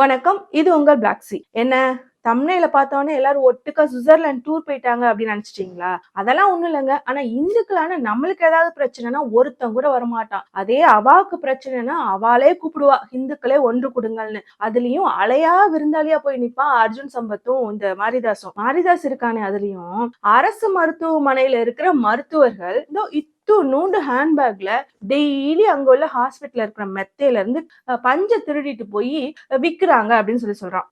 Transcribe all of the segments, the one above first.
வணக்கம் இது உங்கள் பிளாக்ஸி. என்ன தம்னையில பார்த்தோன்னே எல்லாரும் ஒட்டுக்கா சுவிட்சர்லாந்து டூர் போயிட்டாங்க அப்படின்னு நினைச்சிட்டீங்களா? அதெல்லாம் ஒண்ணும் இல்லைங்க. ஆனா இந்துக்களான நம்மளுக்கு ஏதாவது பிரச்சனைனா ஒருத்தன் கூட வரமாட்டான். அதே அவாவுக்கு பிரச்சனைனா அவளே கூப்பிடுவா. இந்துக்களே ஒன்று கொடுங்கள்னு. அதுலயும் அலையா விருந்தாளியா போய் நிப்பான் அர்ஜுன் சம்பத்தும் இந்த மாரிதாசும். மாரிதாஸ் இருக்கானே அதுலயும் அரசு மருத்துவமனையில இருக்கிற மருத்துவர்கள் இதோ இத்து நூண்டு ஹேண்ட்பேக்ல டெய்லி அங்க உள்ள ஹாஸ்பிட்டல் இருக்கிற மெத்தையில இருந்து பஞ்ச பஞ்சை திருடிட்டு போய் விக்கிறாங்க அப்படின்னு சொல்லி சொல்றான்.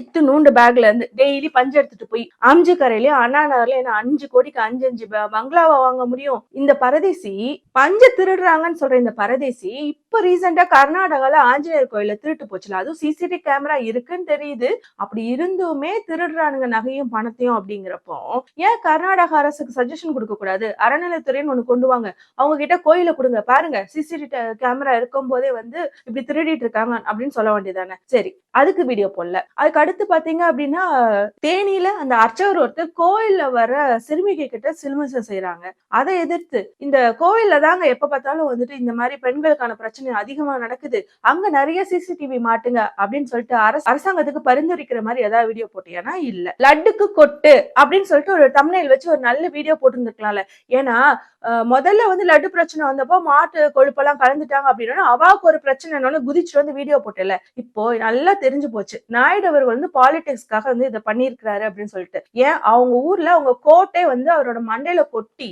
இத்து நூண்டு பேக்ல இருந்து டெய்லி பஞ்சு எடுத்துட்டு போய் அஞ்சு கரையிலயும் அண்ணா நகர்ல என்ன அஞ்சு கோடிக்கு அஞ்சு அஞ்சு பங்களாவை வாங்க முடியும்? இந்த பரதேசி பஞ்சை திருடுறாங்கன்னு சொல்ற இந்த பரதேசி இப்ப ரீசெண்டா கர்நாடகால ஆஞ்சநேயர் கோயில திருட்டு போச்சுல அதுவும் சிசிடிவி கேமரா இருக்குன்னு தெரியுது. அப்படி இருந்துமே திருடுறானுங்க நகையும் பணத்தையும் அப்படிங்கிறப்போ ஏன் கர்நாடக அரசுக்கு சஜஷன் கொடுக்க கூடாது அறநிலைத்துறைன்னு ஒண்ணு கொண்டு வாங்க அவங்க கிட்ட கோயில கொடுங்க. பாருங்க சிசிடிவி கேமரா இருக்கும் போதே வந்து இப்படி திருடிட்டு இருக்காங்க அப்படின்னு சொல்ல வேண்டியதானே சரி அதுக்கு வீடியோ போடல. அதுக்கு அடுத்து பாத்தீங்க அப்படின்னா தேனியில அந்த அர்ச்சகர் ஒருத்தர் கோயில்ல வர சிறுமிகை கிட்ட சிலுமிசம் செய்யறாங்க அதை எதிர்த்து இந்த கோயில்ல தாங்க எப்ப பார்த்தாலும் வந்துட்டு இந்த மாதிரி பெண்களுக்கான பிரச்சனை அதிகமா நடக்குது. அங்க நிறைய சிசிடிவி மாட்டுங்க அப்படின்னு சொல்லிட்டு அரசு அரசாங்கத்துக்கு பரிந்துரைக்கிற மாதிரி ஏதாவது வீடியோ போட்டியானா? இல்ல. லட்டுக்கு கொட்டு அப்படின்னு சொல்லிட்டு ஒரு தமிழில் வச்சு ஒரு நல்ல வீடியோ போட்டுருந்துருக்கலாம்ல. ஏன்னா அஹ், முதல்ல வந்து லட்டு பிரச்சனை வந்தப்போ மாட்டு கொழுப்பெல்லாம் கலந்துட்டாங்க அப்படின்னா அவாவுக்கு ஒரு பிரச்சனைனால குதிச்சுட்டு வந்து வீடியோ போட்டல இப்போ நல்லா தெரிஞ்சு போச்சு. நாயுடு அவர்கள் வந்து பாலிடிக்ஸ்க்காக வந்து இதை பண்ணியிருக்கிறாரு அப்படின்னு சொல்லிட்டு. ஏன்? அவங்க ஊர்ல அவங்க கோட்டை வந்து அவரோட மண்டையில கொட்டி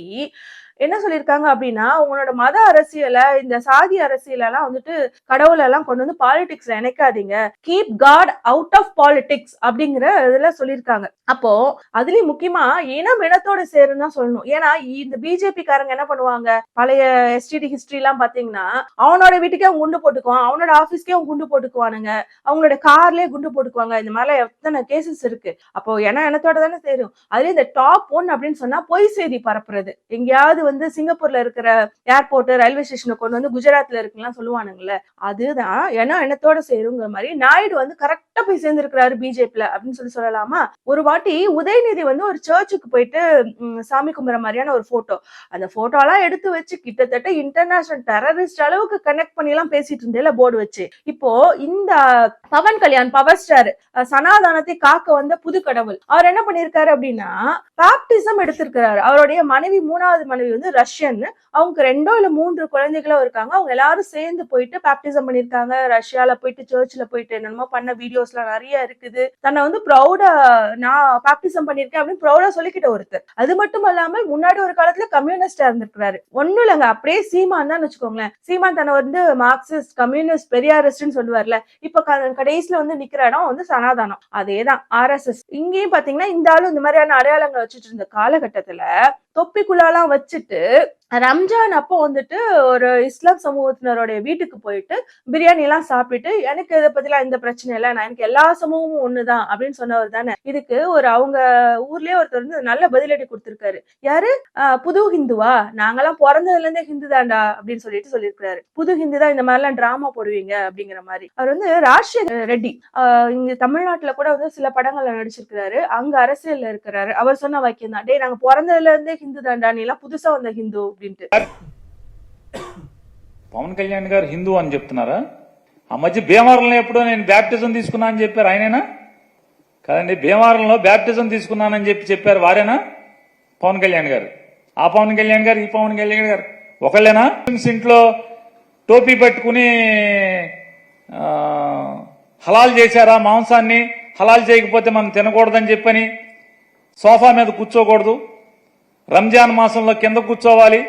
என்ன சொல்லியிருக்காங்க அப்படின்னா உங்களோட மத அரசியலை இந்த சாதி அரசியலெல்லாம் வந்துட்டு கடவுளெல்லாம் கொண்டு வந்து பாலிடிக்ஸ்ல இணைக்காதீங்க. Keep God out of politics அப்படிங்கிற இதுல சொல்லியிருக்காங்க. அப்போ அதுலயும் முக்கியமா இனம் இனத்தோட சேருன்னு தான் சொல்லணும். ஏன்னா இந்த பிஜேபி காரங்க என்ன பண்ணுவாங்க? பழைய எஸ்டிடி ஹிஸ்டரி எல்லாம் பாத்தீங்கன்னா அவனோட வீட்டுக்கே அவன் குண்டு போட்டுக்குவான். அவனோட ஆபீஸ்க்கே அவன் குண்டு போட்டுக்குவானுங்க. அவங்களோட கார்லயே குண்டு போட்டுக்குவாங்க. இந்த மாதிரிலாம் எத்தனை கேசஸ் இருக்கு. அப்போ ஏன்னா இனத்தோட தானே சேரும். அதுலயும் இந்த டாப் ஒன் அப்படின்னு சொன்னா பொய் செய்தி பரப்புறது. எங்கேயாவது வந்து சிங்கப்பூர்ல இருக்கிற ஏர்போர்ட் ரயில்வே ஸ்டேஷனை கொண்டு வந்து குஜராத்ல இருக்குலாம் சொல்லுவானுங்கல்ல அதுதான் ஏன்னா எண்ணத்தோட சேருங்கிற மாதிரி நாயுடு வந்து கரெக்டா போய் சேர்ந்திருக்கிறாரு பிஜேபில அப்படின்னு சொல்லி சொல்லலாமா? ஒரு வாட்டி உதயநிதி வந்து ஒரு சர்ச்சுக்கு போயிட்டு சாமி கும்பிட்ற மாதிரியான ஒரு போட்டோ அந்த போட்டோலாம் எடுத்து வச்சு கிட்டத்தட்ட இன்டர்நேஷனல் டெரரிஸ்ட் அளவுக்கு கனெக்ட் பண்ணி எல்லாம் பேசிட்டு இருந்தேல போர்டு வச்சு. இப்போ இந்த பவன் கல்யாண் பவர் ஸ்டார் சனாதானத்தை காக்க வந்த புது கடவுள் அவர் என்ன பண்ணிருக்காரு அப்படின்னா பாப்டிசம் எடுத்திருக்கிறாரு. அவருடைய மனைவி மூணாவது மனைவி வந்து ரஷ்யன். அவங்க ரெண்டோ இல்ல மூன்று குழந்தைகளோ இருக்காங்க. அவங்க எல்லாரும் சேர்ந்து போயிட்டு பேப்டிசம் பண்ணிருக்காங்க ரஷ்யால போயிட்டு சர்ச்ல போயிட்டு என்னென்னமோ பண்ண வீடியோஸ் எல்லாம் நிறைய இருக்குது. தன்னை வந்து ப்ரௌடா நான் பேப்டிசம் பண்ணிருக்கேன் அப்படின்னு ப்ரௌடா சொல்லிக்கிட்ட ஒருத்தர். அது மட்டும் இல்லாமல் முன்னாடி ஒரு காலத்துல கம்யூனிஸ்டா இருந்திருக்கிறாரு. ஒண்ணும் இல்லைங்க அப்படியே சீமான் தான் வச்சுக்கோங்களேன். சீமான் தன்னை வந்து மார்க்சிஸ்ட் கம்யூனிஸ்ட் பெரியாரிஸ்ட்னு சொல்லுவார்ல. இப்ப கடைசியில வந்து நிக்கிற இடம் வந்து சனாதனம். அதேதான் ஆர்எஸ்எஸ் இங்கேயும் பாத்தீங்கன்னா இந்த ஆளும் இந்த மாதிரியான அடையாளங்கள் வச்சுட்டு இருந்த காலகட்டத்துல தொப்பிக்குள்ளாலாம் வச்சுட்டு ரம்ஜான் அப்போ வந்துட்டு ஒரு இஸ்லாம் சமூகத்தினருடைய வீட்டுக்கு போயிட்டு பிரியாணி எல்லாம் சாப்பிட்டுட்டு எனக்கு இதை பத்திலாம் இந்த பிரச்சனை இல்லை நான் எனக்கு எல்லா சமூகமும் ஒண்ணுதான் அப்படின்னு சொன்னவர் தானே. இதுக்கு ஒரு அவங்க ஊர்லயே ஒருத்தர் வந்து நல்ல பதிலடி கொடுத்திருக்காரு. யாரு? புது ஹிந்துவா? நாங்கெல்லாம் பிறந்ததுல இருந்தே ஹிந்து தாண்டா அப்படின்னு சொல்லிட்டு சொல்லியிருக்கிறாரு. புது ஹிந்து தான் இந்த மாதிரி எல்லாம் டிராமா போடுவீங்க அப்படிங்கிற மாதிரி. அவர் வந்து ராஜ்சேகர் ரெட்டி. ஆஹ் இங்க தமிழ்நாட்டுல கூட வந்து சில படங்கள்ல நடிச்சிருக்கிறாரு. அங்க அரசியல்ல இருக்கிறாரு. அவர் சொன்ன வாக்கியம் தான் டே நாங்க பிறந்ததுல இருந்தே ஹிந்து தாண்டா நீ எல்லாம் புதுசா வந்த ஹிந்து. పవన్ కళ్యాణ్ గారు హిందూ అని చెప్తున్నారా? ఆ మధ్య భీమవరంలో ఎప్పుడో నేను బ్యాప్టిజం తీసుకున్నా అని చెప్పారు ఆయనేనా? కాదండి భీమవరంలో బ్యాప్టిజం తీసుకున్నానని చెప్పి చెప్పారు వారేనా? పవన్ కళ్యాణ్ గారు. ఆ పవన్ కళ్యాణ్ గారు ఈ పవన్ కళ్యాణ్ గారు. ఒకళ్ళేనా? ఇంట్లో టోపీ పట్టుకుని హలాల్ చేశారా మాంసాన్ని? హలాల్ చేయకపోతే మనం తినకూడదని చెప్పని సోఫా మీద కూర్చోకూడదు. రంజాన్ మాసంలో కింద కూర్చోవాలి.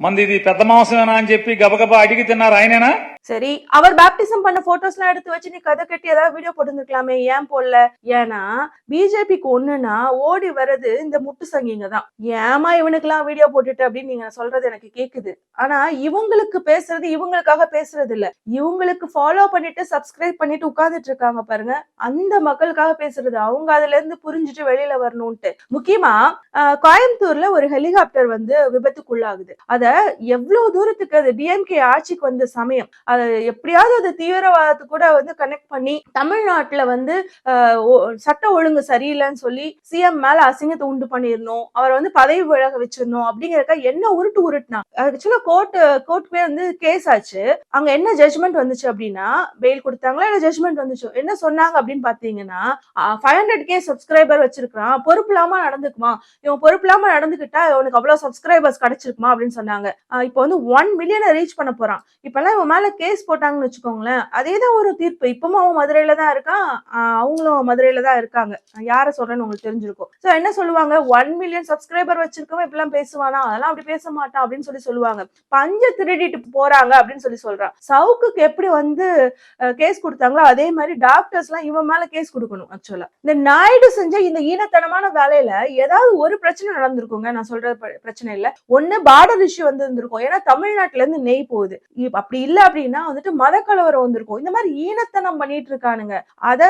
మంది ఇది పెద్ద మాంసమేనా అని చెప్పి గబగబా అడిగి తిన్నారు ఆయనేనా? சரி அவர் பேப்டிசம் பண்ண போட்டோஸ் எல்லாம் எடுத்து வச்சு நீ கதை கட்டி ஏதாவது வீடியோ போட்டுருந்துருக்கலாமே? ஏன் போடல? ஏன்னா பிஜேபிக்கு ஒண்ணுன்னா ஓடி வர்றது இந்த முட்டு சங்கிங்க தான். ஏமா இவனுக்கெல்லாம் வீடியோ போட்டுட்டு அப்படின்னு நீங்க சொல்றது எனக்கு கேக்குது. ஆனா இவங்களுக்கு பேசுறது இவங்களுக்காக பேசுறது இல்ல. இவங்களுக்கு ஃபாலோ பண்ணிட்டு சப்ஸ்கிரைப் பண்ணிட்டு உட்கார்ந்துட்டு இருக்காங்க பாருங்க. அந்த மக்களுக்காக பேசுறது. அவங்க அதுல இருந்து புரிஞ்சுட்டு வெளியில வரணும்ட்டு முக்கியமா ஆஹ், கோயம்புத்தூர்ல ஒரு ஹெலிகாப்டர் வந்து விபத்துக்குள்ளாகுது. அத எவ்வளவு தூரத்துக்கு அது டிஎம்கே ஆட்சிக்கு வந்த சமயம் அது எப்படியாவது அது தீவிரவாதத்தை கூட வந்து கனெக்ட் பண்ணி தமிழ்நாட்டில் வந்து சட்ட ஒழுங்கு சரியில்லைன்னு சொல்லி சிஎம் மேல அசிங்கத்தை உண்டு பண்ணிடணும் அவரை வந்து பதவி விலக வச்சிடணும் அப்படிங்கறக்க என்ன உருட்டு உருட்டுனா ஆக்சுவலா கோர்ட் கோர்ட்டுமே வந்து கேஸ் ஆச்சு. அங்க என்ன ஜட்மெண்ட் வந்துச்சு அப்படின்னா பெயில் கொடுத்தாங்களா இல்ல ஜட்மெண்ட் வந்துச்சு? என்ன சொன்னாங்க அப்படின்னு பாத்தீங்கன்னா ஃபைவ் ஹண்ட்ரட் கே சப்ஸ்கிரைபர் வச்சிருக்கான் பொறுப்பு இல்லாம நடந்துக்குமா? இவன் பொறுப்பு இல்லாம நடந்துக்கிட்டா இவனுக்கு அவ்வளவு சப்ஸ்கிரைபர்ஸ் கிடைச்சிருக்குமா அப்படின்னு சொன்னாங்க. இப்போ வந்து ஒன் மில்லியனை ரீச் பண்ண போறான். இப்பெல்லாம் இவன் மேல கேஸ் போட்டாங்கன்னு வச்சுக்கோங்களேன் அதே தான் ஒரு தீர்ப்பு. இப்பவும் அவன் மதுரையில தான் இருக்கான். அவங்களும் மதுரையில தான் இருக்காங்க. யாரை யார சொல்றேன்னு உங்களுக்கு தெரிஞ்சிருக்கும். சோ என்ன சொல்லுவாங்க? ஒன் மில்லியன் சப்ஸ்கிரைபர் வச்சிருக்கவன் இப்பெல்லாம் பேசுவானா? அதெல்லாம் அப்படி பேச மாட்டான் அப்படின்னு சொல்லி சொல்லுவாங்க. பஞ்ச திருடிட்டு போறாங்க அப்படின்னு சொல்லி சொல்றான். சவுக்குக்கு எப்படி வந்து கேஸ் கொடுத்தாங்களோ அதே மாதிரி டாக்டர்ஸ் எல்லாம் இவன் மேல கேஸ் கொடுக்கணும் ஆக்சுவலா இந்த நாயுடு செஞ்ச இந்த ஈனத்தனமான வேலையில ஏதாவது ஒரு பிரச்சனை நடந்திருக்குங்க. நான் சொல்ற பிரச்சனை இல்ல. ஒண்ணு பார்டர் இஷ்யூ வந்து இருந்திருக்கும் ஏன்னா தமிழ்நாட்டுல இருந்து நெய் போகுது. அப்படி இல்ல அப்படின்னா வந்துட்டு மத கலவரம் வந்திருக்கும். இந்த மாதிரி ஈனத்தனம் பண்ணிட்டு இருக்கானுங்க. அத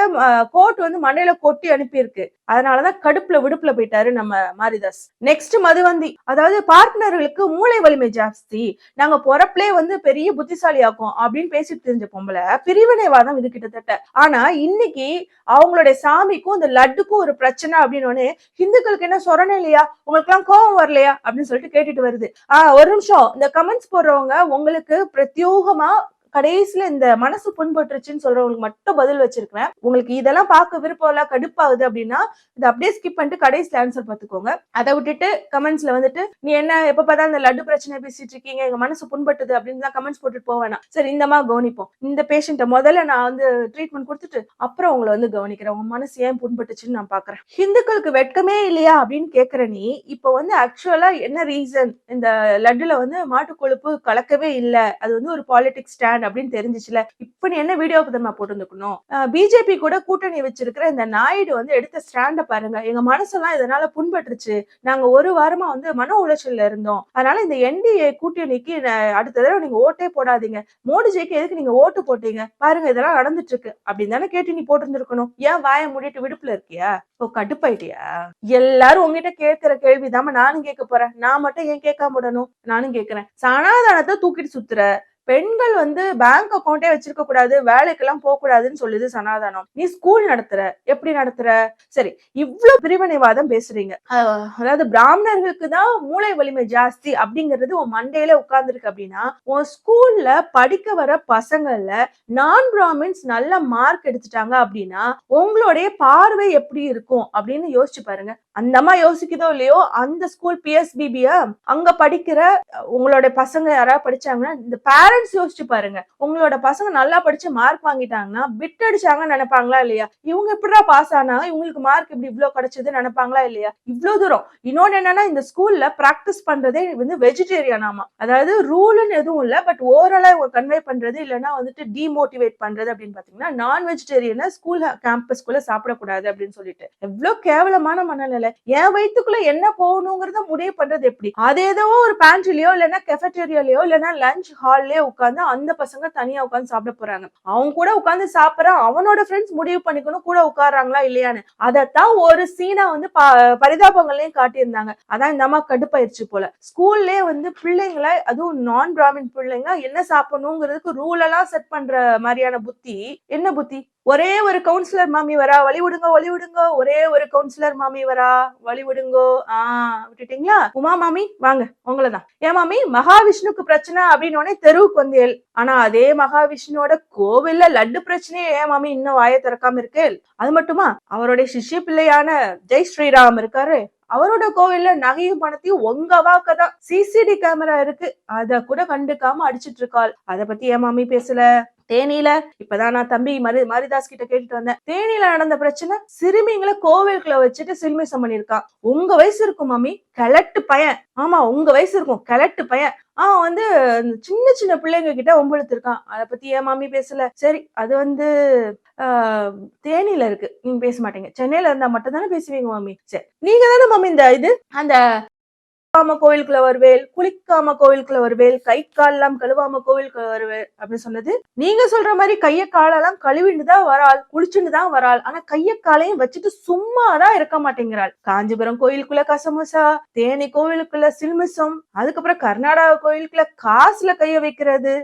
கோர்ட் வந்து மண்டையில கொட்டி அனுப்பியிருக்கு. அதனாலதான் கடுப்புல விடுப்புல போயிட்டாரு நம்ம மாரிதாஸ். நெக்ஸ்ட் மதுவந்தி. அதாவது பார்ட்னர்களுக்கு மூளை வலிமை ஜாஸ்தி. நாங்க பொறப்புலே வந்து பெரிய புத்திசாலியாக்கும் அப்படின்னு பேசிட்டு தெரிஞ்ச பொம்பளை பிரிவினைவாதம் இது கிட்டத்தட்ட. ஆனா இன்னைக்கு அவங்களுடைய சாமிக்கும் இந்த லட்டுக்கும் ஒரு பிரச்சனை அப்படின்னு உடனே ஹிந்துக்களுக்கு என்ன சொரணை இல்லையா? உங்களுக்கு எல்லாம் கோபம் வரலையா? அப்படின்னு சொல்லிட்டு கேட்டுட்டு வருது. ஆஹ் ஒரு நிமிஷம். இந்த கமெண்ட்ஸ் போடுறவங்க உங்களுக்கு பிரத்யோகமா கடைசியில இந்த மனசு புண்பட்டுருச்சுன்னு சொல்றவங்களுக்கு மட்டும் பதில் வச்சிருக்கிறேன். உங்களுக்கு இதெல்லாம் பார்க்க விருப்பம் இல்ல கடுப்பாகுது அப்படின்னா இதை அப்படியே ஸ்கிப் பண்ணிட்டு கடைசியில ஆன்சர் பார்த்துக்கோங்க. அதை விட்டுட்டு கமெண்ட்ஸ்ல வந்துட்டு நீ என்ன எப்ப பார்த்தா இந்த லட்டு பிரச்சனை பேசிட்டு இருக்கீங்க எங்க மனசு புண்பட்டுது அப்படின்னு தான் கமெண்ட்ஸ் போட்டுட்டு போவேனா சரி இந்த மாதிரி கவனிப்போம். இந்த பேஷண்ட்டை முதல்ல நான் வந்து ட்ரீட்மெண்ட் கொடுத்துட்டு அப்புறம் உங்களை வந்து கவனிக்கிறேன். உங்க மனசு ஏன் புண்பட்டுச்சுன்னு நான் பாக்குறேன் ஹிந்துக்களுக்கு வெட்கமே இல்லையா? அப்படின்னு கேக்குற நீ இப்போ வந்து ஆக்சுவலா என்ன ரீசன் இந்த லட்டுல வந்து மாட்டு கொழுப்பு கலக்கவே இல்லை. அது வந்து ஒரு பாலிடிக்ஸ் ஸ்டாண்ட் அப்படின்னு தெரிஞ்சிச்சுல இப்ப நீ என்ன வீடியோ நம்ம போட்டிருந்துக்கணும்? பிஜேபி கூட கூட்டணி வச்சிருக்கிற இந்த நாயுடு வந்து எடுத்த ஸ்டாண்ட பாருங்க. எங்க மனசெல்லாம் இதனால புண்பட்டுருச்சு. நாங்க ஒரு வாரமா வந்து மன உளைச்சல்ல இருந்தோம். அதனால இந்த என்டிஏ கூட்டணிக்கு அடுத்த தடவை நீங்க ஓட்டே போடாதீங்க. மோடிஜிக்கு எதுக்கு நீங்க ஓட்டு போட்டீங்க? பாருங்க இதெல்லாம் நடந்துட்டு இருக்கு அப்படின்னு தானே கேட்டு நீ போட்டிருந்திருக்கணும். ஏன் வாயை மூடிட்டு விடுப்புல இருக்கியா? இப்போ கடுப்பாயிட்டியா? எல்லாரும் உங்ககிட்ட கேட்கிற கேள்விதாம நானும் கேட்க போறேன். நான் மட்டும் ஏன் கேட்காம விடணும்? நானும் கேட்கிறேன். சனாதனத்தை தூக்கிட்டு சுத்துற. பெண்கள் வந்து பேங்க் அக்கௌண்டே வச்சிருக்க கூடாது வேலைக்கெல்லாம் போக கூடாதுன்னு சொல்லுது சனாதனம். நீ ஸ்கூல் நடத்துற. எப்படி நடத்துற? சரி இவ்வளவு பிரிவினைவாதம் பேசுறீங்க. அதாவது பிராமணர்களுக்கு தான் மூளை வலிமை ஜாஸ்தி அப்படிங்கிறது உன் மண்டையில உட்கார்ந்துருக்கு அப்படின்னா உன் ஸ்கூல்ல படிக்க வர பசங்கள்ல நான் பிராமின்ஸ் நல்ல மார்க் எடுத்துட்டாங்க அப்படின்னா உங்களுடைய பார்வை எப்படி இருக்கும் அப்படின்னு யோசிச்சு பாருங்க. அந்த அம்மா யோசிக்குதோ இல்லையோ அந்த ஸ்கூல் பிஎஸ்பிபிய அங்க படிக்கிற உங்களோட பசங்க யாராவது படிச்சாங்கன்னா இந்த பேரண்ட்ஸ் யோசிச்சு பாருங்க. உங்களோட பசங்க நல்லா படிச்சு மார்க் வாங்கிட்டாங்கன்னா பிட் அடிச்சாங்கன்னு நினைப்பாங்களா இல்லையா? இவங்க எப்படிடா பாஸ் ஆனாங்க? இவங்களுக்கு மார்க் இப்படி இவ்வளவு கிடைச்சது நினைப்பாங்களா இல்லையா? இவ்வளவு தூரம். இன்னொன்னு என்னன்னா இந்த ஸ்கூல்ல பிராக்டிஸ் பண்றதே வந்து வெஜிடேரியன் ஆமா. அதாவது ரூல்னு எதுவும் இல்ல பட் ஓவராலா இவங்க கன்வே பண்றது இல்லைன்னா வந்துட்டு டிமோட்டிவேட் பண்றது அப்படின்னு பாத்தீங்கன்னா நான் வெஜிடேரியனை ஸ்கூல் கேம்பஸ்குள்ள சாப்பிடக்கூடாது அப்படின்னு சொல்லிட்டு. எவ்வளவு கேவலமான மனநிலை. என் வயித்துக்குள்ள என்ன போகணுங்கிறத முடிவு பண்றது எப்படி? அது ஏதோ ஒரு பேண்ட்ரிலயோ இல்லைன்னா கெஃபட்டேரியாலயோ இல்லைன்னா லஞ்ச் ஹால்லயே உட்காந்து அந்த பசங்க தனியா உட்காந்து சாப்பிட போறாங்க. அவங்க கூட உட்காந்து சாப்பிடறான் அவனோட ஃப்ரெண்ட்ஸ் முடிவு பண்ணிக்கணும் கூட உட்கார்றாங்களா இல்லையான்னு. அதைத்தான் ஒரு சீனா வந்து பரிதாபங்கள்லயும் காட்டியிருந்தாங்க. அதான் இந்த அம்மா கடுப்பாயிருச்சு போல. ஸ்கூல்லே வந்து பிள்ளைங்கள அதுவும் நான் பிராமின் பிள்ளைங்க என்ன சாப்பிடணுங்கிறதுக்கு ரூல் எல்லாம் செட் பண்ற மாதிரியான புத்தி. என்ன புத்தி? ஒரே ஒரு கவுன்சிலர் மாமி வரா வழி விடுங்க வழி விடுங்க. ஒரே ஒரு கவுன்சிலர் மாமி வரா. வழி விடுங்கோ ஆஹ் விட்டுட்டீங்களா? உமா மாமி வாங்க உங்களதான். ஏன் மாமி மகாவிஷ்ணுக்கு பிரச்சனை அப்படின்னு உடனே தெருவுக்கு வந்தேல் ஆனா அதே மகாவிஷ்ணுவோட கோவில்ல லட்டு பிரச்சனையே ஏன் மாமி இன்னும் வாயை திறக்காம இருக்கு அது மட்டுமா? அவருடைய சிஷ்ய பிள்ளையான ஜெய் ஸ்ரீராம் இருக்காரு. அவரோட கோவில்ல நகையும் பணத்தையும் உங்க வாக்கதான். சிசிடி கேமரா இருக்கு. அத கூட கண்டுக்காம அடிச்சிட்டு இருக்காள். அத பத்தி ஏன் மாமி பேசல? தேனியில இப்பதான் நான் தம்பி மரி மரிதாஸ் கிட்ட கேட்டுட்டு வந்தேன். தேனியில நடந்த பிரச்சனை சிறுமிங்களை கோவிலுக்குள்ள வச்சுட்டு சில்மிசம் பண்ணிருக்கான் உங்க வயசு இருக்கும் மாமி. கிழட்டு பையன். ஆமா உங்க வயசு இருக்கும். கிழட்டு பையன். அவன் வந்து இந்த சின்ன சின்ன பிள்ளைங்க கிட்ட ஒம்பழுத்திருக்கான் அதை பத்தி ஏன் மாமி பேசல? சரி அது வந்து தேனியில இருக்கு. நீங்க பேச மாட்டீங்க. சென்னையில இருந்தா மட்டும் தானே பேசுவீங்க மாமி? சரி. நீங்க தானே மாமி இந்த இது? அந்த குளிக்காம கோவிலுக்குள்ள வருவேல் குளிக்காம கோவிலுக்குள்ள வருவேல் கை காலெல்லாம் கழுவாம கோவிலுக்குள்ள வருவேல் அப்படின்னு சொன்னது. நீங்க சொல்ற மாதிரி கைய காலெல்லாம் கழுவிட்டு தான் வராள் குளிச்சுட்டு தான் வராள். ஆனா கைய காலையும் வச்சுட்டு சும்மாதான் இருக்க மாட்டேங்கிறாள். காஞ்சிபுரம் கோயிலுக்குள்ள கசமுசா தேனி கோவிலுக்குள்ள சில்மிசம் அதுக்கப்புறம் கர்நாடகா கோயிலுக்குள்ள காசுல கைய வைக்கிறது.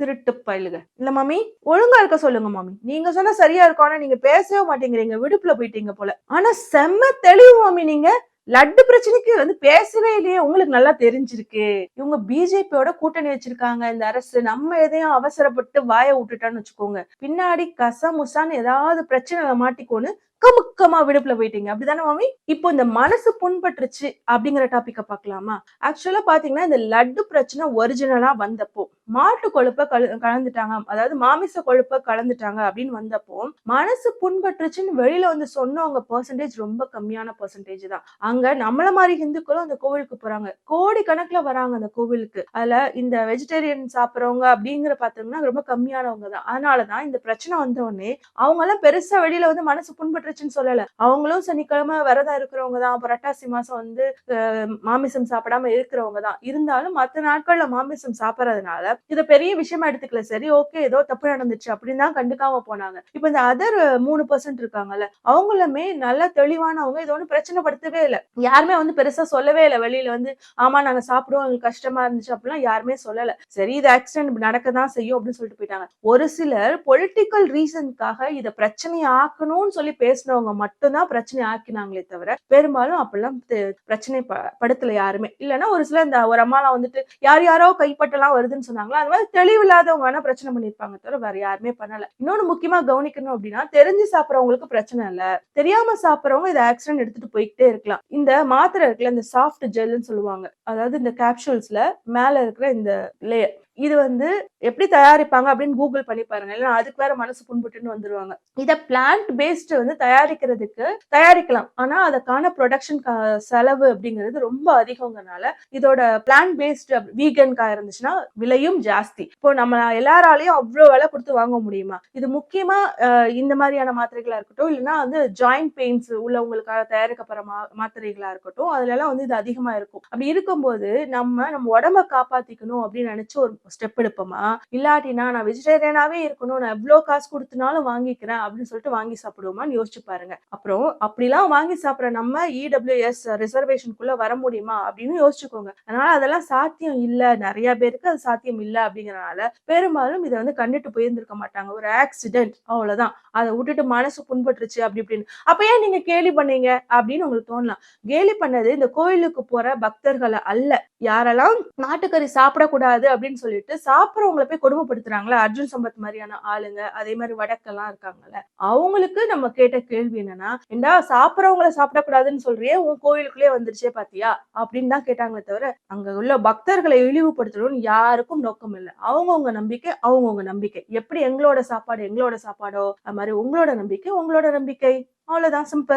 திருட்டு பயலுக. இல்ல மாமி ஒழுங்கா இருக்க சொல்லுங்க மாமி. நீங்க சொன்னா சரியா இருக்கும் ஆனா நீங்க பேசவே மாட்டேங்கிறீங்க விடுப்புல போயிட்டீங்க போல. ஆனா செம்ம தெளிவு மாமி நீங்க. லட்டு பிரச்சனைக்கு வந்து பேசவே இல்லையே. உங்களுக்கு நல்லா தெரிஞ்சிருக்கு. இவங்க பிஜேபியோட கூட்டணி வச்சிருக்காங்க. இந்த அரசு நம்ம எதையும் அவசரப்பட்டு வாயை விட்டுட்டான்னு வச்சுக்கோங்க. பின்னாடி கசமுசான்னு ஏதாவது பிரச்சனை மாட்டிக்கோன்னு கமுக்கமா விடுப்புல போயிட்டீங்க. அப்படிதானே மாமி? இப்போ இந்த மனசு புண்பட்டுருச்சு அப்படிங்கிற டாபிக்க பாக்கலாமா ஆக்சுவலா பாத்தீங்கன்னா இந்த லட்டு பிரச்சனை ஒரிஜினலா வந்தப்போ மாட்டு கொழுப்ப கல கலந்துட்டாங்க. அதாவது மாமிச கொழுப்ப கலந்துட்டாங்க அப்படின்னு வந்தப்போ மனசு புண்பட்டுருச்சுன்னு வெளியில வந்து சொன்னவங்க பர்சன்டேஜ் ரொம்ப கம்மியான பெர்சன்டேஜ் தான். அங்க நம்மள மாதிரி ஹிந்துக்களும் அந்த கோவிலுக்கு போறாங்க. கோடி கணக்குல வராங்க அந்த கோவிலுக்கு. அதுல இந்த வெஜிடேரியன் சாப்பிடுறவங்க அப்படிங்கிற பாத்தீங்கன்னா ரொம்ப கம்மியானவங்க தான். அதனாலதான் இந்த பிரச்சனை வந்த உடனே அவங்க எல்லாம் பெருசா வெளியில வந்து மனசு புண்பட்டுருச்சுன்னு சொல்லல. அவங்களும் சனிக்கிழமை விரதம் இருக்கிறவங்க தான். புரட்டாசி மாசம் வந்து மாமிசம் சாப்பிடாம இருக்கிறவங்க தான். இருந்தாலும் மத்த நாட்கள்ல மாமிசம் சாப்பிடறதுனால இத பெரிய விஷயமா எடுத்துக்கல. சரி ஓகே ஏதோ தப்பு நடந்துச்சு அப்படின்னு தான் கண்டுக்காம போனாங்க. இப்ப இந்த அதர் மூணு பர்சன்ட் இருக்காங்கல்ல அவங்களுமே நல்ல தெளிவானவங்க. இதை ஒன்றும் பிரச்சனை படுத்தவே இல்லை. யாருமே வந்து பெருசா சொல்லவே இல்லை. வெளியில வந்து ஆமா நாங்க சாப்பிடுவோம். எங்களுக்கு கஷ்டமா இருந்துச்சு அப்படிலாம் யாருமே சொல்லல. சரி இது ஆக்சிடென்ட் நடக்க தான் செய்யும் அப்படின்னு சொல்லிட்டு போயிட்டாங்க. ஒரு சிலர் பொலிட்டிக்கல் ரீசனுக்காக இதை பிரச்சனை ஆக்கணும்னு சொல்லி பேசினவங்க மட்டும்தான் பிரச்சனை ஆக்கினாங்களே தவிர பெரும்பாலும் அப்படிலாம் தெ- பிரச்சனை ப- படுத்தல யாருமே. இல்லைன்னா ஒரு சில இந்த ஒரு அம்மாலாம் வந்துட்டு யார் யாரோ கைப்பட்டெல்லாம் வருதுன்னு சொன்னாங்களா? அந்த மாதிரி தெளிவில்லாதவங்க வேணா பிரச்சனை பண்ணிருப்பாங்க தவிர வேற யாருமே பண்ணல. இன்னொன்னு முக்கியமா கவனிக்கணும் அப்படின்னா தெரிஞ்சு சாப்பிட்றவங்களுக்கு பிரச்சனை இல்ல. தெரியாம சாப்பிட்றவங்க இதை ஆக்சிடென்ட் எடுத்துட்டு போய்கிட்டே இருக்கலாம். இந்த மாத்திரை இருக்குல்ல இந்த சாஃப்ட் ஜெல்னு சொல்லுவாங்க. அதாவது இந்த கேப்சூல்ஸ்ல மேல இருக்கிற இந்த லேயர் இது வந்து எப்படி தயாரிப்பாங்க அப்படின்னு கூகுள் பண்ணி பாருங்க. இல்லைன்னா அதுக்கு வேற மனசு புண்பட்டுன்னு வந்துருவாங்க. இதை பிளான்ட் பேஸ்ட் வந்து தயாரிக்கிறதுக்கு தயாரிக்கலாம். ஆனா அதுக்கான ப்ரொடக்ஷன் செலவு அப்படிங்கிறது ரொம்ப அதிகங்கிறனால இதோட பிளான்ட் பேஸ்டு வீகன்கா இருந்துச்சுன்னா விலையும் ஜாஸ்தி. இப்போ நம்ம எல்லாராலையும் அவ்வளோ விலை கொடுத்து வாங்க முடியுமா? இது முக்கியமா இந்த மாதிரியான மாத்திரைகளா இருக்கட்டும் இல்லைன்னா வந்து ஜாயிண்ட் பெயின்ஸ் உள்ளவங்களுக்காக தயாரிக்கப்படுற மா மாத்திரைகளா இருக்கட்டும் அதுல எல்லாம் வந்து இது அதிகமா இருக்கும். அப்படி இருக்கும்போது நம்ம நம்ம உடம்ப காப்பாத்திக்கணும் அப்படின்னு நினைச்சு ஒரு ஸ்டெப் எடுப்போமா இல்லாட்டினா நான் வெஜிடேரியனாவே இருக்கணும். நான் எவ்வளவு காசு கொடுத்தனாலும் வாங்கிக்கிறேன் அப்படின்னு சொல்லிட்டு வாங்கி சாப்பிடுவோமான்னு யோசிச்சு பாருங்க. அப்புறம் அப்படிலாம் வாங்கி சாப்பிடுற நம்ம இடபிள்யூஎஸ் ரிசர்வேஷனுக்குள்ள வர முடியுமா அப்படின்னு யோசிச்சுக்கோங்க. அதனால அதெல்லாம் சாத்தியம் இல்ல. நிறைய பேருக்கு அது சாத்தியம் இல்ல அப்படிங்கறனால பெரும்பாலும் இதை வந்து கண்டுட்டு போயிருந்திருக்க மாட்டாங்க. ஒரு ஆக்சிடென்ட் அவ்வளவுதான். அதை விட்டுட்டு மனசு புண்பட்டுருச்சு அப்படி இப்படின்னு. அப்ப ஏன் நீங்க கேலி பண்ணீங்க அப்படின்னு உங்களுக்கு தோணலாம். கேலி பண்ணது இந்த கோயிலுக்கு போற பக்தர்களை அல்ல. யாரெல்லாம் நாட்டுக்கறி சாப்பிடக்கூடாது அப்படின்னு சொல்லி சொல்லிட்டு சாப்பிட்றவங்கள போய் கொடுமைப்படுத்துறாங்களா அர்ஜுன் சம்பத் மாதிரியான ஆளுங்க அதே மாதிரி வடக்கெல்லாம் இருக்காங்கல்ல அவங்களுக்கு நம்ம கேட்ட கேள்வி என்னன்னா ஏண்டா சாப்பிட்றவங்களை சாப்பிடக்கூடாதுன்னு சொல்றியே உன் கோயிலுக்குள்ளே வந்துருச்சே பாத்தியா? அப்படின்னு தான் கேட்டாங்களே தவிர அங்க உள்ள பக்தர்களை இழிவுபடுத்தணும்னு யாருக்கும் நோக்கம் இல்லை. அவங்கவுங்க நம்பிக்கை அவங்கவுங்க நம்பிக்கை. எப்படி எங்களோட சாப்பாடு எங்களோட சாப்பாடோ அது மாதிரி உங்களோட நம்பிக்கை உங்களோட நம்பிக்கை. அவ்வளவுதான் சிம்பிள்